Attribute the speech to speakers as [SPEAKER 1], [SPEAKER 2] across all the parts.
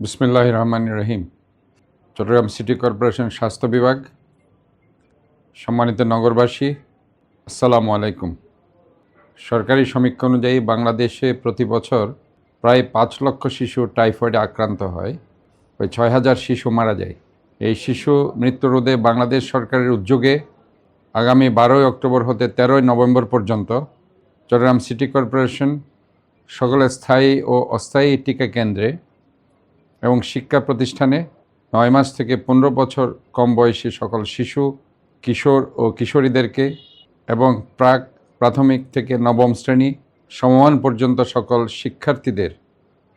[SPEAKER 1] বিসমিল্লাহ রহমান রহিম চট্টগ্রাম সিটি কর্পোরেশন স্বাস্থ্য বিভাগ, সম্মানিত নগরবাসী, আসসালামু আলাইকুম। সরকারি সমীক্ষা অনুযায়ী বাংলাদেশে প্রতি বছর প্রায় পাঁচ লক্ষ শিশু টাইফয়েডে আক্রান্ত হয় ওই ছয় হাজার শিশু মারা যায়। এই শিশু মৃত্যু রোধে বাংলাদেশ সরকারের উদ্যোগে আগামী বারোই অক্টোবর হতে তেরোই নভেম্বর পর্যন্ত চট্টগ্রাম সিটি কর্পোরেশন সকল স্থায়ী ও অস্থায়ী টিকা কেন্দ্রে এবং শিক্ষা প্রতিষ্ঠানে নয় মাস থেকে পনেরো বছর কম বয়সী সকল শিশু, কিশোর ও কিশোরীদেরকে এবং প্রাক প্রাথমিক থেকে নবম শ্রেণি সমমান পর্যন্ত সকল শিক্ষার্থীদের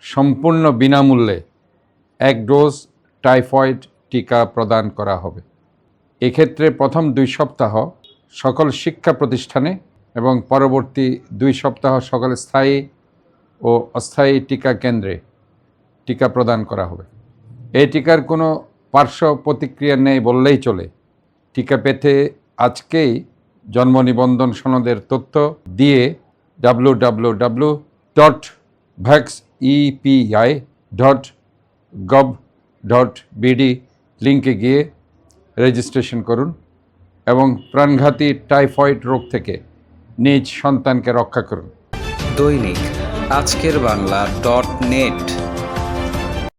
[SPEAKER 1] সম্পূর্ণ বিনামূল্যে এক ডোজ টাইফয়েড টিকা প্রদান করা হবে। এক্ষেত্রে প্রথম দুই সপ্তাহ সকল শিক্ষা প্রতিষ্ঠানে এবং পরবর্তী দুই সপ্তাহ সকল স্থায়ী ও অস্থায়ী টিকা কেন্দ্রে টিকা প্রদান করা হবে। এই টিকার কোনো পার্শ্ব প্রতিক্রিয়া নেই বললেই চলে। টিকা পেতে আজকেই জন্ম নিবন্ধন সনদের তথ্য দিয়ে W W W dot vax EPI dot gov dot BD লিঙ্কে গিয়ে রেজিস্ট্রেশন করুন এবং প্রাণঘাতী টাইফয়েড রোগ থেকে নিজ সন্তানকে রক্ষা করুন।
[SPEAKER 2] দৈনিক আজকের বাংলা ডট নেট